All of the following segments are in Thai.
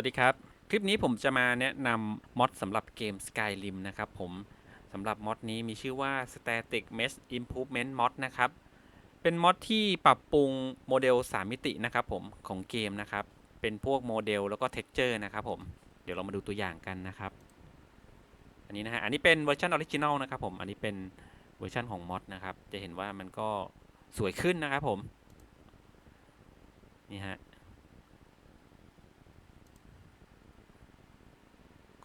วัสดีครับ คลิปนี้ผมจะมาแนะนำมอดสำหรับเกม Skyrim นะครับผมสำหรับมอดนี้มีชื่อว่า Static Mesh Improvement Mod นะครับ เป็นมอดที่ปรับปรุงโมเดล 3 มิตินะครับผมของเกมนะครับ เป็นพวกโมเดลแล้วก็ Texture นะครับผม เดี๋ยวเรามาดูตัวอย่างกันนะครับ อันนี้นะฮะ อันนี้เป็นเวอร์ชันออริจินอลนะครับผม อันนี้เป็นเวอร์ชันของมอดนะครับ จะเห็นว่ามันก็สวยขึ้นนะครับผม นี่ฮะ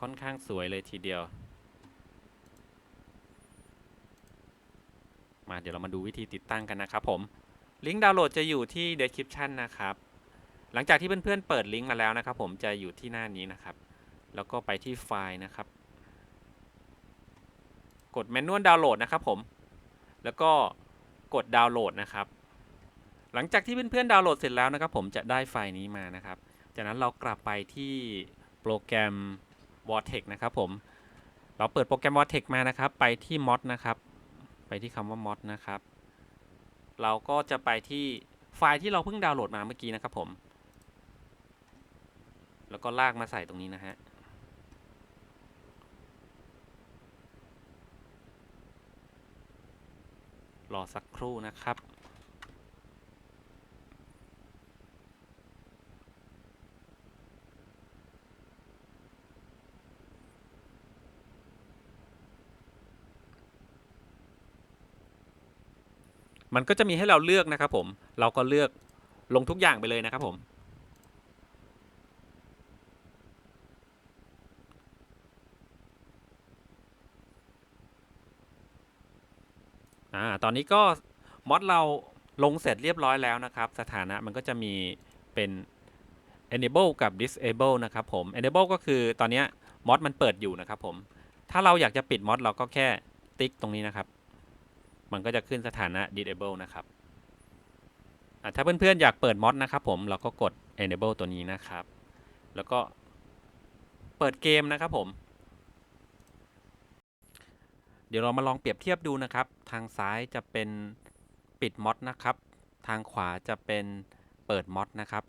ค่อนข้างสวยเลยทีเดียว มาเดี๋ยวเรามาดูวิธีติดตั้งกันนะครับผมลิงก์ดาวน์โหลดจะอยู่ที่ description นะครับ หลังจากที่เพื่อนๆเปิดลิงก์มาแล้วนะครับ ผมจะอยู่ที่หน้านี้นะครับ แล้วก็ไปที่ไฟล์นะครับ กด Manual Download นะครับผม แล้วก็กดดาวน์โหลดนะครับ หลังจากที่เพื่อนๆดาวน์โหลดเสร็จแล้วนะครับ ผมจะได้ไฟล์นี้มานะครับ จากนั้นเรากลับไปที่โปรแกรม Vortex นะครับผม เราเปิดโปรแกรม Vortex มานะครับ ไปที่ mod นะครับ ไปที่คำว่า mod นะครับ เราก็จะไปที่ไฟล์ที่เราเพิ่งดาวน์โหลดมาเมื่อกี้นะครับผม แล้วก็ลากมาใส่ตรงนี้นะฮะรอสักครู่นะครับ มันก็จะมีให้เราเลือกนะครับผม เราก็เลือกลงทุกอย่างไปเลยนะครับผม อ่า ตอนนี้ก็มอดเราลงเสร็จเรียบร้อยแล้วนะครับ สถานะมันก็จะมีเป็น enable กับ disable นะครับผม enable ก็คือตอนนี้มอดมันเปิดอยู่นะครับผม ถ้าเราอยากจะปิดมอดเราก็แค่ติ๊กตรงนี้นะครับ มันก็จะขึ้นสถานะ disable นะครับถ้าเพื่อนๆอยากเปิดมอดนะครับผมเราก็กด enable ตัวนี้นะครับ แล้วก็เปิดเกมนะครับผม เดี๋ยวเรามาลองเปรียบเทียบดูนะครับ ทางซ้ายจะเป็นปิดมอดนะครับ ทางขวาจะเป็นเปิดมอดนะครับ